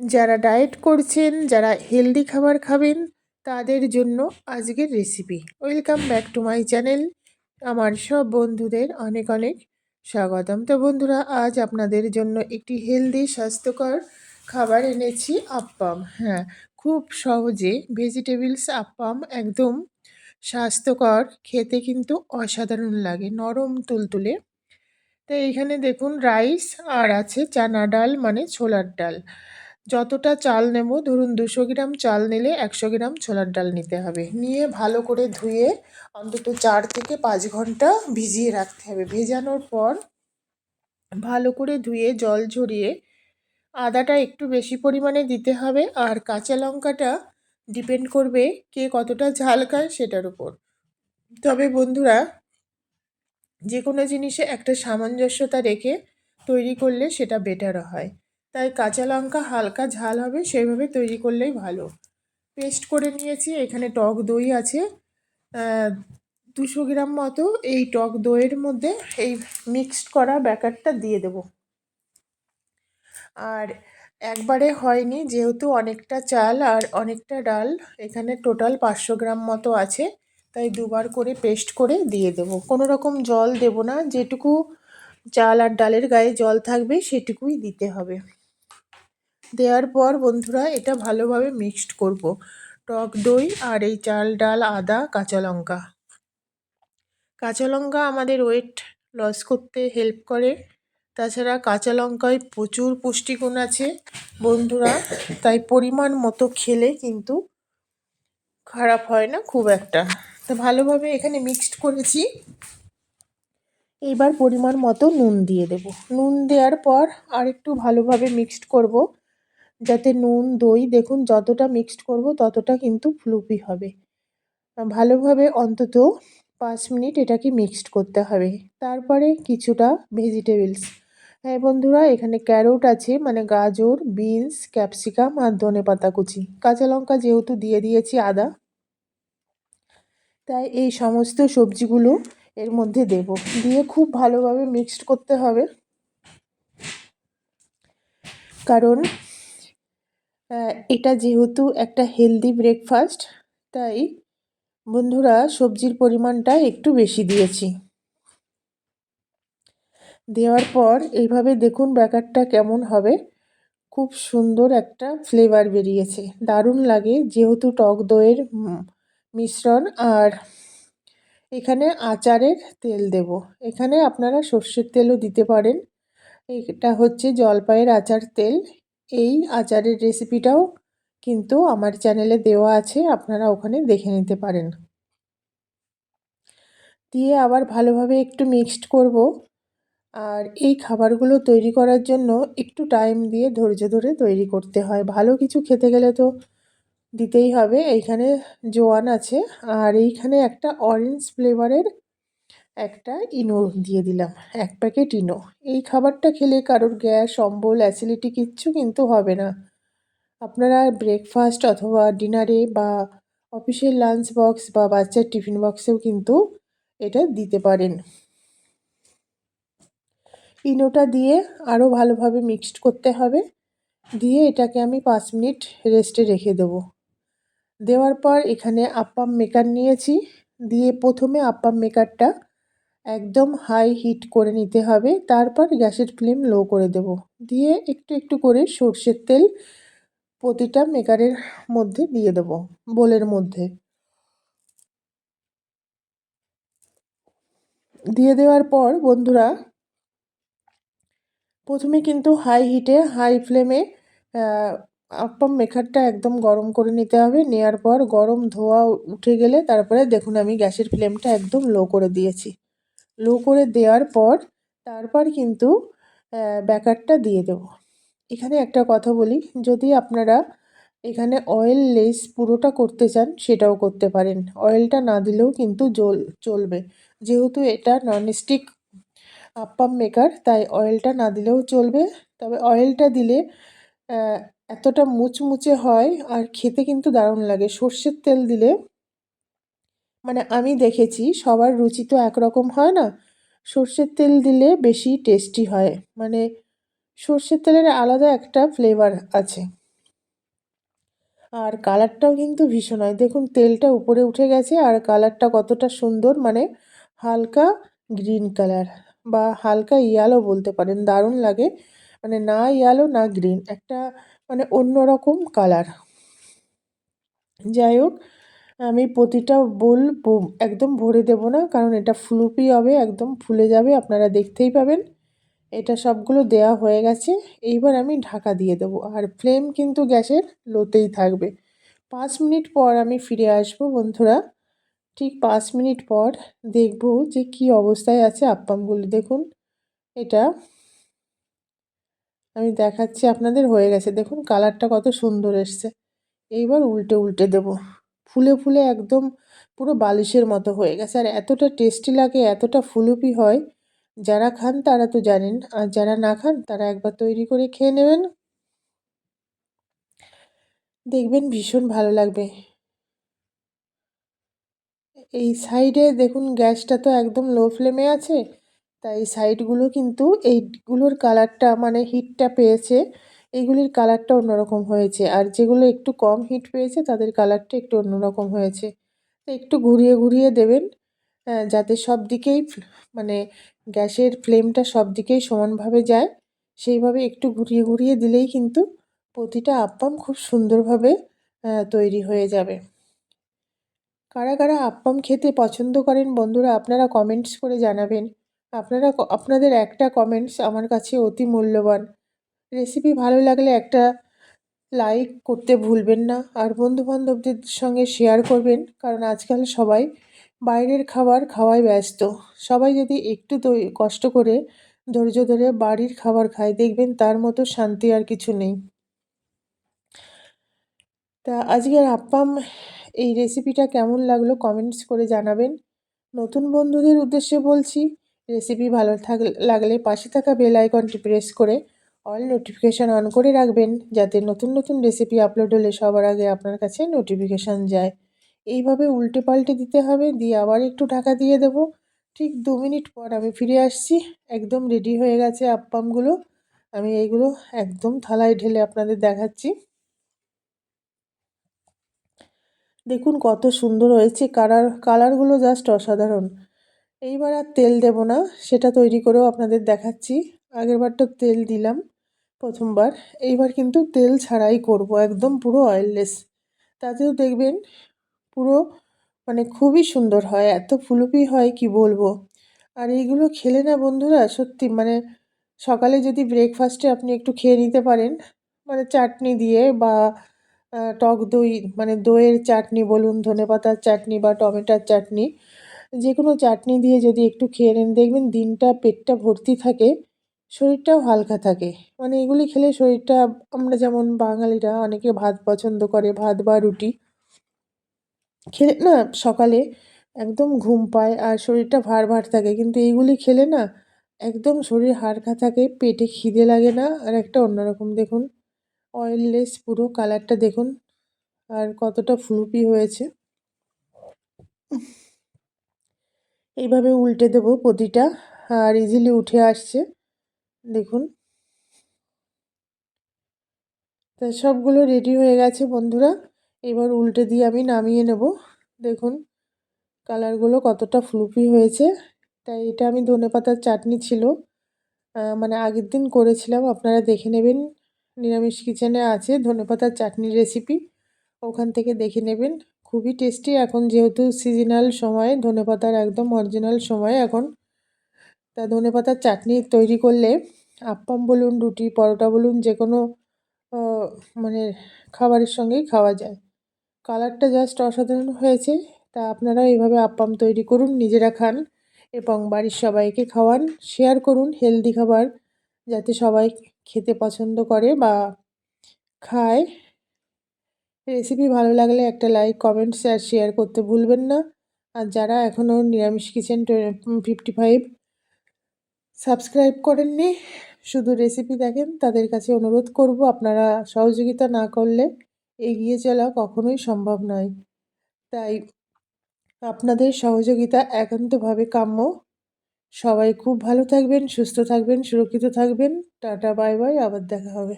যারা ডায়েট করছেন, যারা হেলদি খাবার খাবেন, তাদের জন্য আজকের recipe welcome back to my channel আমার সব বন্ধুদের অনেক অনেক স্বাগতম। তো বন্ধুরা, আজ আপনাদের জন্য একটি হেলদি, স্বাস্থ্যকর খাবার এনেছি আপ্পাম হ্যাঁ খুব সহজে ভেজিটেবলস আপ্পাম একদম স্বাস্থ্যকর, খেতে কিন্তু অসাধারণ লাগে, নরম তুলতুলে। তো এইখানে দেখুন রাইস আর আছে চানা ডাল মানে ছোলার ডাল। যতটা চাল নেব, ধরুন দুশো গ্রাম চাল নিলে একশো গ্রাম ছোলার ডাল নিতে হবে। নিয়ে ভালো করে ধুয়ে অন্তত চার থেকে পাঁচ ঘণ্টা ভিজিয়ে রাখতে হবে। ভেজানোর পর ভালো করে ধুয়ে জল ঝরিয়ে আদাটা একটু বেশি পরিমাণে দিতে হবে আর কাঁচা লঙ্কাটা ডিপেন্ড করবে কে কতটা ঝাল খায় সেটার উপর। তবে বন্ধুরা যে কোনো জিনিসে একটা সামঞ্জস্যতা রেখে তৈরি করলে সেটা বেটার হয়। তাই কাঁচা লঙ্কা হালকা ঝাল হবে, সেইভাবে তৈরি করলেই ভালো। পেস্ট করে নিয়েছি, এখানে টক দই আছে। দুশো গ্রাম মতো এই টক দইয়ের মধ্যে এই মিক্সড করা ব্যাকারটা দিয়ে দেব। আর একবারে হয়নি, যেহেতু অনেকটা চাল আর অনেকটা ডাল, এখানে টোটাল পাঁচশো গ্রাম মতো আছে, তাই দুবার করে পেস্ট করে দিয়ে দেব। কোনো রকম জল দেব না, যেটুকু চাল আর ডালের গায়ে জল থাকবে, সেটুকুই দিতে হবে। দেওয়ার পর বন্ধুরা এটা ভালোভাবে মিক্সড করব। টক দই আর এই চাল, ডাল, আদা, কাঁচা লঙ্কা। কাঁচা লঙ্কা আমাদের ওয়েট লস করতে হেল্প করে। তাছাড়া কাঁচা লঙ্কায় প্রচুর পুষ্টিগুণ আছে বন্ধুরা, তাই পরিমাণ মতো খেলে কিন্তু খারাপ হয় না খুব একটা। তো ভালোভাবে এখানে মিক্সড করেছি। এবার পরিমাণ মতো নুন দিয়ে দেব। নুন দেওয়ার পর আর একটু ভালোভাবে মিক্সড করব। যাতে নুন, দই, দেখুন যতটা মিক্সড করব ততটা কিন্তু ফ্লুপি হবে। ভালোভাবে অন্তত পাঁচ মিনিট এটাকে মিক্সড করতে হবে। তারপরে কিছুটা ভেজিটেবলস হ্যাঁ বন্ধুরা, এখানে ক্যারোট আছে মানে গাজর বিনস ক্যাপসিকাম আর ধনে পাতা কুচি। কাঁচা লঙ্কা যেহেতু দিয়ে দিয়েছি আদা। তাই এই সমস্ত সবজিগুলো এর মধ্যে দেব। দিয়ে খুব ভালোভাবে মিক্সড করতে হবে। কারণ এটা যেহেতু একটা হেলদি ব্রেকফাস্ট তাই বন্ধুরা সবজির পরিমাণটা একটু বেশি দিয়েছি। দেওয়ার পর এইভাবে দেখুন ব্যাকারটা কেমন হবে। খুব সুন্দর একটা ফ্লেভার বেরিয়েছে। দারুণ লাগে যেহেতু টক দইয়ের মিশ্রণ আর এখানে আচারের তেল দেব। এখানে আপনারা সর্ষের তেলও দিতে পারেন। এটা হচ্ছে জলপাইয়ের আচার তেল। এই আচারের রেসিপিটাও কিন্তু আমার চ্যানেলে দেওয়া আছে, আপনারা ওখানে দেখে নিতে পারেন। দিয়ে আবার ভালোভাবে একটু মিক্সড করব। আর এই খাবারগুলো তৈরি করার জন্য একটু টাইম দিয়ে ধৈর্য ধরে তৈরি করতে হয়। ভালো কিছু খেতে গেলে তো দিতেই হবে। এইখানে জোয়ান আছে। আর এইখানে একটা অরেঞ্জ ফ্লেভারের একটা ইনো দিয়ে দিলাম, এক প্যাকেট ইনো। এই খাবারটা খেলে কারোর গ্যাস, অম্বল, অ্যাসিডিটি কিচ্ছু কিন্তু হবে না। আপনারা ব্রেকফাস্ট অথবা ডিনারে বা অফিসের লাঞ্চ বক্স বা বাচ্চার টিফিন বক্সেও কিন্তু এটা দিতে পারেন। ইনোটা দিয়ে আরও ভালোভাবে মিক্সড করতে হবে। দিয়ে এটাকে আমি পাঁচ মিনিট রেস্টে রেখে দেবো। দেওয়ার পর এখানে আপ্পাম মেকার নিয়েছি। দিয়ে প্রথমে আপ্পাম মেকারটা একদম হাই হিট করে নিতে হবে। তারপর গ্যাসের ফ্লেম লো করে দেব। দিয়ে একটু একটু করে সর্ষের তেল প্রতিটা মেকারের মধ্যে দিয়ে দেব, বোলের মধ্যে। দিয়ে দেওয়ার পর বন্ধুরা, প্রথমে কিন্তু হাই হিটে হাই ফ্লেমে আপ্পাম মেখারটা একদম গরম করে নিতে হবে। নেওয়ার পর গরম ধোয়া উঠে গেলে তারপরে দেখুন আমি গ্যাসের ফ্লেমটা একদম লো করে দিয়েছি। লো করে দেওয়ার পর তারপর কিন্তু ব্যাকারটা দিয়ে দেব। এখানে একটা কথা বলি, যদি আপনারা এখানে অয়েল লেস পুরোটা করতে চান, সেটাও করতে পারেন। অয়েলটা না দিলেও কিন্তু জল, চলবে। যেহেতু এটা ননস্টিক আপ্পাম মেকার তাই অয়েলটা না দিলেও চলবে। তবে অয়েলটা দিলে এতটা মুচমুচে হয় আর খেতে কিন্তু দারুণ লাগে। সর্ষের তেল দিলে মানে আমি দেখেছি, সবার রুচি তো একরকম হয় না। সর্ষের তেল দিলে বেশি টেস্টি হয়। মানে সর্ষের তেলের আলাদা একটা ফ্লেভার আছে। আর কালারটাও কিন্তু ভীষণ হয়। দেখুন, তেলটা উপরে উঠে গেছে আর কালারটা কতটা সুন্দর মানে হালকা গ্রিন কালার বা হালকা ইয়ালো বলতে পারেন, দারুণ লাগে। মানে না ইয়ালো না গ্রিন একটা মানে অন্যরকম কালার যাই হোক আমি প্রতিটা বোল একদম ভরে দেব না, কারণ এটা ফ্লুপি হবে, একদম ফুলে যাবে, আপনারা দেখতেই পাবেন। এটা সবগুলো দেয়া হয়ে গেছে, এইবার আমি ঢাকা দিয়ে দেবো, আর ফ্লেম কিন্তু গ্যাসের লোতেই থাকবে। পাঁচ মিনিট পর আমি ফিরে আসব, বন্ধুরা। ঠিক পাঁচ মিনিট পর দেখব যে কি অবস্থায় আছে আপ্পামগুলো দেখুন। এটা আমি দেখাচ্ছি, আপনাদের হয়ে গেছে, দেখুন, কালারটা কত সুন্দর এসছে। এইবার উল্টে উল্টে দেব। ফুলে ফুলে একদম পুরো বালিশের মতো হয়ে গেছে। আর এতটা টেস্টি লাগে, এতটা ফুলুপি হয়, যারা খান তারা তো জানেন, আর যারা না খান তারা একবার তৈরি করে খেয়ে নেবেন। দেখবেন ভীষণ ভালো লাগবে। এই সাইডে দেখুন গ্যাসটা তো একদম লো ফ্লেমে আছে, তাই সাইডগুলো কিন্তু এইগুলোর কালারটা মানে হিটটা পেয়েছে। এইগুলির কালারটা অন্যরকম হয়েছে। আর যেগুলো একটু কম হিট পেয়েছে, তাদের কালারটা একটু অন্যরকম হয়েছে। তো একটু ঘুরিয়ে ঘুরিয়ে দেবেন যাতে সব দিকেই মানে গ্যাসের ফ্লেমটা সব দিকেই সমানভাবে যায়। সেইভাবে একটু ঘুরিয়ে ঘুরিয়ে দিলেই কিন্তু প্রতিটা আপ্পাম খুব সুন্দরভাবে তৈরি হয়ে যাবে। কারা কারা আপ্পাম খেতে পছন্দ করেন বন্ধুরা, আপনারা কমেন্টস করে জানাবেন। আপনারা আপনাদের একটা কমেন্টস আমার কাছে অতি মূল্যবান। রেসিপি ভালো লাগলে একটা লাইক করতে ভুলবেন না। আর বন্ধুবান্ধবদের সঙ্গে শেয়ার করবেন, কারণ আজকাল সবাই বাইরের খাবার খাওয়ায় ব্যস্ত। সবাই যদি একটু কষ্ট করে ধৈর্য ধরে বাড়ির খাবার খায়, দেখবেন তার মতো শান্তি আর কিছু নেই। তা আজকের আপ্পাম এই রেসিপিটা কেমন লাগল কমেন্টস করে জানাবেন। নতুন বন্ধুদের উদ্দেশ্যে বলছি রেসিপি ভালো থাক, লাগলে পাশে থাকা বেল আইকনটি প্রেস করে অল নোটিফিকেশান অন করে রাখবেন যাতে নতুন নতুন রেসিপি আপলোড হলে সবার আগে আপনার কাছে নোটিফিকেশান যায়। এইভাবে উল্টে পাল্টে দিতে হবে, দিয়ে আবার একটু ঢাকা দিয়ে দেবো। ঠিক দু মিনিট পর আমি ফিরে আসছি, একদম রেডি হয়ে গেছে আপ্পামগুলো আমি এইগুলো একদম থালায় ঢেলে আপনাদের দেখাচ্ছি। দেখুন কত সুন্দর হয়েছে কালার, কালারগুলো জাস্ট অসাধারণ। এইবার আর তেল দেব না, সেটা তৈরি করেও আপনাদের দেখাচ্ছি। আগেরবারটা তেল দিলাম। প্রথমবার। এইবার কিন্তু তেল ছাড়াই করব একদম পুরো অয়েললেস তাতেও দেখবেন পুরো মানে খুবই সুন্দর হয়, এত ফুলুপি হয় কি বলব? আর এইগুলো খেলে না বন্ধুরা সত্যি মানে সকালে যদি ব্রেকফাস্টে আপনি একটু খেয়ে নিতে পারেন মানে চাটনি দিয়ে বা টক দই মানে দইয়ের চাটনি বলুন ধনে পাতার চাটনি বা টমেটোর চাটনি যে কোনো চাটনি দিয়ে যদি একটু খেয়ে নেন, দেখবেন দিনটা পেটটা ভর্তি থাকে। শরীরটাও হালকা থাকে। মানে এগুলি খেলে শরীরটা, আমরা যেমন বাঙালিরা অনেকে ভাত পছন্দ করে, ভাত বা রুটি। খেলে না, সকালে একদম ঘুম পায় আর শরীরটা ভার ভার থাকে। কিন্তু এইগুলি খেলে না, একদম শরীর হালকা থাকে, পেটে খিদে লাগে না। আর একটা অন্যরকম দেখুন অয়েললেস পুরো কালারটা দেখুন, আর কতটা ফ্লুপি হয়েছে। এইভাবে উল্টে দেবো প্রতিটা, আর ইজিলি উঠে আসছে। দেখুন। তা সবগুলো রেডি হয়ে গেছে বন্ধুরা। এবার উল্টে দিয়ে আমি নামিয়ে নেব। দেখুন কালারগুলো কতটা ফ্লুপি হয়েছে। তাই এটা আমি ধনে পাতার চাটনি ছিল। মানে আগের দিন করেছিলাম। আপনারা দেখে নেবেন। নিরামিষ কিচেনে আছে ধনে পাতার চাটনির রেসিপি ওখান থেকে দেখে নেবেন। খুবই টেস্টি এখন যেহেতু সিজনাল সময়, ধনে পাতার একদম অরিজিনাল সময় এখন তা ধনে পাতার চাটনি তৈরি করলে আপ্পাম বলুন, রুটি, পরোটা বলুন, যে কোনো মানে খাবারের সঙ্গেই খাওয়া যায়। কালারটা জাস্ট অসাধারণ হয়েছে। তা আপনারা এইভাবে আপ্পাম তৈরি করুন, নিজেরা খান এবং বাড়ির সবাইকে খাওয়ান, শেয়ার করুন হেলদি খাবার যাতে সবাই খেতে পছন্দ করে বা খায়। রেসিপি ভালো লাগলে একটা লাইক কমেন্টস আর শেয়ার করতে ভুলবেন না। আর যারা এখনও নিরামিষ কিচেন ফিফটি ফাইভ সাবস্ক্রাইব করেননি। শুধু রেসিপি দেখেন, তাদের কাছে অনুরোধ করব আপনারা সহযোগিতা না করলে এগিয়ে চলা কখনোই সম্ভব নয়। তাই আপনাদের সহযোগিতা একান্তভাবে কাম্য। সবাই খুব ভালো থাকবেন, সুস্থ থাকবেন, সুরক্ষিত থাকবেন। টাটা, বাই বাই, আবার দেখা হবে।